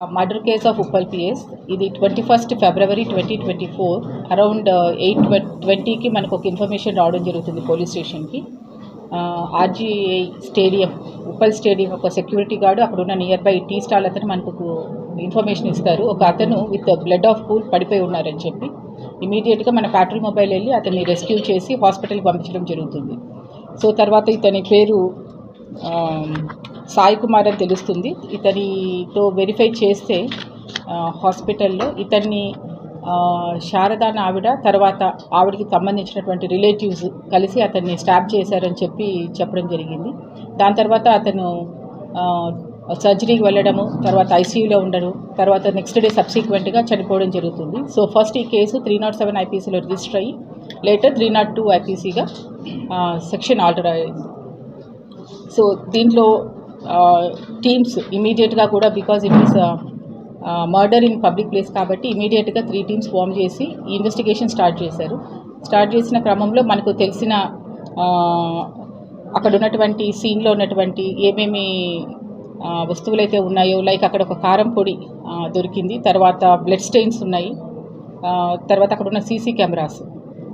Murder case of Uppal PS ఇది twenty first February twenty twenty four around eight ట్వంటీకి మనకు ఒక information రావడం జరుగుతుంది పోలీస్ స్టేషన్కి ఆర్జీఐ స్టేడియం ఉప్పల్ స్టేడియం ఒక సెక్యూరిటీ గార్డు అక్కడ ఉన్న నియర్ బై టీ స్టాల్ అతను మనకు ఇన్ఫర్మేషన్ ఇస్తారు. ఒక అతను విత్ బ్లడ్ ఆఫ్ పూల్ పడిపోయి ఉన్నారని చెప్పి. ఇమీడియట్గా మన ప్యాట్రోల్ మొబైల్ వెళ్ళి అతన్ని రెస్క్యూ చేసి హాస్పిటల్కి పంపించడం జరుగుతుంది. సో తర్వాత ఇతని పేరు సాయి కుమార్ అని తెలుస్తుంది. ఇతనితో వెరిఫై చేస్తే హాస్పిటల్లో ఇతన్ని శారదా ఆవిడ తర్వాత ఆవిడకి సంబంధించినటువంటి రిలేటివ్స్ కలిసి అతన్ని స్టాప్ చేశారని చెప్పి చెప్పడం జరిగింది. దాని తర్వాత అతను సర్జరీకి వెళ్ళడము తర్వాత ఐసీయూలో ఉండడం తర్వాత నెక్స్ట్ డే సబ్సిక్వెంట్గా చనిపోవడం జరుగుతుంది. సో ఫస్ట్ ఈ కేసు త్రీ నాట్ సెవెన్ ఐపీసీలో రిజిస్టర్ అయ్యి లేటర్ త్రీ నాట్ టూ ఐపీసీగా సెక్షన్ ఆల్టర్ అయింది సో దీంట్లో టీమ్స్ ఇమీడియట్గా కూడా because it is murder in public place కాబట్టి ఇమీడియట్గా త్రీ టీమ్స్ ఫామ్ చేసి ఇన్వెస్టిగేషన్ స్టార్ట్ చేశారు. స్టార్ట్ చేసిన క్రమంలో మనకు తెలిసిన అక్కడ ఉన్నటువంటి సీన్లో ఉన్నటువంటి ఏమేమి వస్తువులైతే ఉన్నాయో లైక్ అక్కడ ఒక కారం పొడి దొరికింది. తర్వాత బ్లడ్ స్టెయిన్స్ ఉన్నాయి. తర్వాత అక్కడ ఉన్న సీసీ కెమెరాస్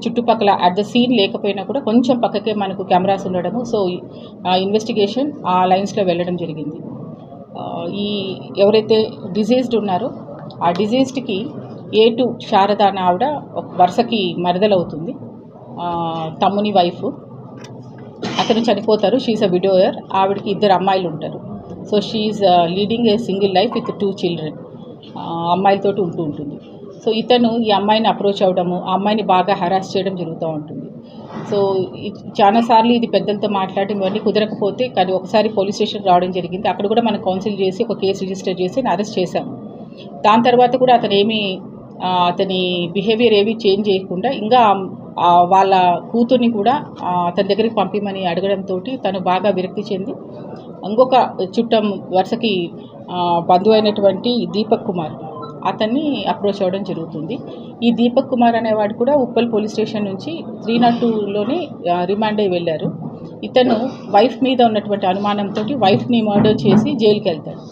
చుట్టుపక్కల అట్ ద సీన్ లేకపోయినా కూడా కొంచెం పక్కకే మనకు కెమెరాస్ ఉండడము. సో ఆ ఇన్వెస్టిగేషన్ ఆ లైన్స్లో వెళ్ళడం జరిగింది. ఈ ఎవరైతే డిజీజ్డ్ ఉన్నారో ఆ డిజీజ్డ్కి ఏ టు శారద అని ఆవిడ ఒక వరుసకి మరదలవుతుంది. తమ్ముని వైఫ్ అతను చనిపోతారు. షీఈ్ అ విడోయర్ ఆవిడకి ఇద్దరు అమ్మాయిలు ఉంటారు. So she's leading a single life with two children అమ్మాయిలతోటి ఉంటూ ఉంటుంది. సో ఇతను ఈ అమ్మాయిని అప్రోచ్ అవ్వడము ఆ అమ్మాయిని బాగా హరాస్ చేయడం జరుగుతూ ఉంటుంది. సో చాలాసార్లు ఇది పెద్దలతో మాట్లాడడం ఇవన్నీ కుదరకపోతే కానీ ఒకసారి పోలీస్ స్టేషన్ రావడం జరిగింది. అక్కడ కూడా మనం కౌన్సిల్ చేసి ఒక కేసు రిజిస్టర్ చేసి అరెస్ట్ చేశాము. దాని తర్వాత కూడా అతను ఏమీ అతని బిహేవియర్ ఏమీ చేంజ్ చేయకుండా ఇంకా వాళ్ళ కూతుర్ని కూడా అతని దగ్గరికి పంపిమని అడగడంతో తను బాగా విరక్తి చెంది ఇంకొక చుట్టం వరుసకి బంధువు అయినటువంటి దీపక్ కుమార్ అతన్ని అప్రోచ్ అవ్వడం జరుగుతుంది. ఈ దీపక్ కుమార్ అనేవాడు కూడా ఉప్పల్ పోలీస్ స్టేషన్ నుంచి త్రీ నాట్ టూలోనే రిమాండ్ అయి వెళ్ళారు. ఇతను వైఫ్ మీద ఉన్నటువంటి అనుమానంతో వైఫ్ని మర్డర్ చేసి జైలుకి వెళ్తాడు.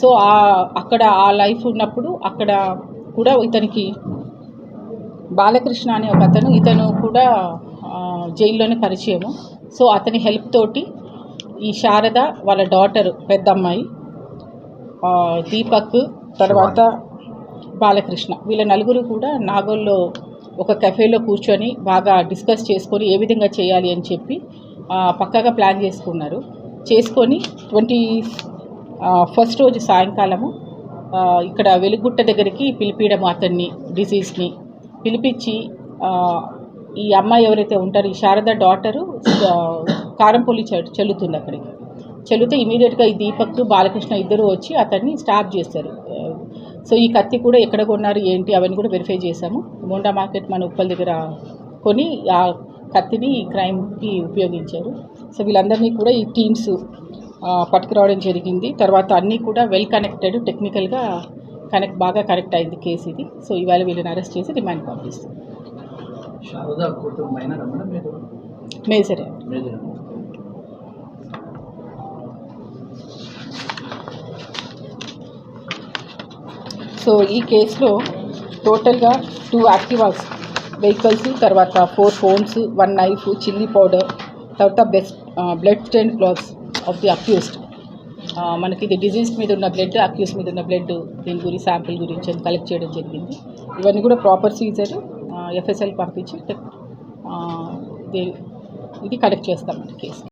సో ఆ అక్కడ ఆ లైఫ్ ఉన్నప్పుడు అక్కడ కూడా ఇతనికి బాలకృష్ణ అనే ఒక అతను ఇతను కూడా జైల్లోనే పరిచయము. సో అతని హెల్ప్ తోటి ఈ శారద వాళ్ళ డాటర్ పెద్ద అమ్మాయి దీపక్ తర్వాత బాలకృష్ణ. వీళ్ళ నలుగురు కూడా నాగోల్లో ఒక కెఫేలో కూర్చొని బాగా డిస్కస్ చేసుకొని ఏ విధంగా చేయాలి అని చెప్పి పక్కగా పక్కాగా ప్లాన్ చేసుకున్నారు. చేసుకొని ట్వంటీ ఫస్ట్ రోజు సాయంకాలము ఇక్కడ వెలుగుట్ట దగ్గరికి పిలిపించడం అతన్ని డిసీజ్ని. పిలిపించి ఈ అమ్మాయి ఎవరైతే ఉంటారో ఈ శారద డాటరు కారంపొల్లి చ చల్లుతుంది అక్కడికి. చల్లితే ఇమీడియట్గా ఈ దీపక్ బాలకృష్ణ ఇద్దరు వచ్చి అతన్ని స్టాప్ చేస్తారు. సో ఈ కత్తి కూడా ఎక్కడ కొన్నారు ఏంటి అవన్నీ కూడా వెరిఫై చేశాము. మోండా మార్కెట్ మన ఉప్పల్ దగ్గర కొని ఆ కత్తిని ఈ క్రైమ్కి ఉపయోగించారు. సో వీళ్ళందరినీ కూడా ఈ టీమ్స్ పట్టుకురావడం జరిగింది. తర్వాత అన్నీ కూడా వెల్ కనెక్టెడ్ టెక్నికల్గా కనెక్ట్ బాగా కనెక్ట్ అయింది కేసు ఇది. సో ఇవాళ వీళ్ళని అరెస్ట్ చేసి రిమాండ్ పంపిస్తాం. మేజరే. సో ఈ కేసులో టోటల్గా టూ యాక్టివాస్ వెహికల్స్ తర్వాత four phones one knife chilli powder తర్వాత best blood stain clothes of the accused. మనకి ఇది డిజీజ్ మీద ఉన్న బ్లడ్ అక్యూస్ మీద ఉన్న బ్లడ్ దీని గురించి శాంపిల్ గురించి అది కలెక్ట్ చేయడం జరిగింది. ఇవన్నీ కూడా ప్రాపర్ సీజర్ ఎఫ్ఎస్ఎల్ పంపించి ఇది కలెక్ట్ కలెక్ట్ చేస్తామండి కేసు.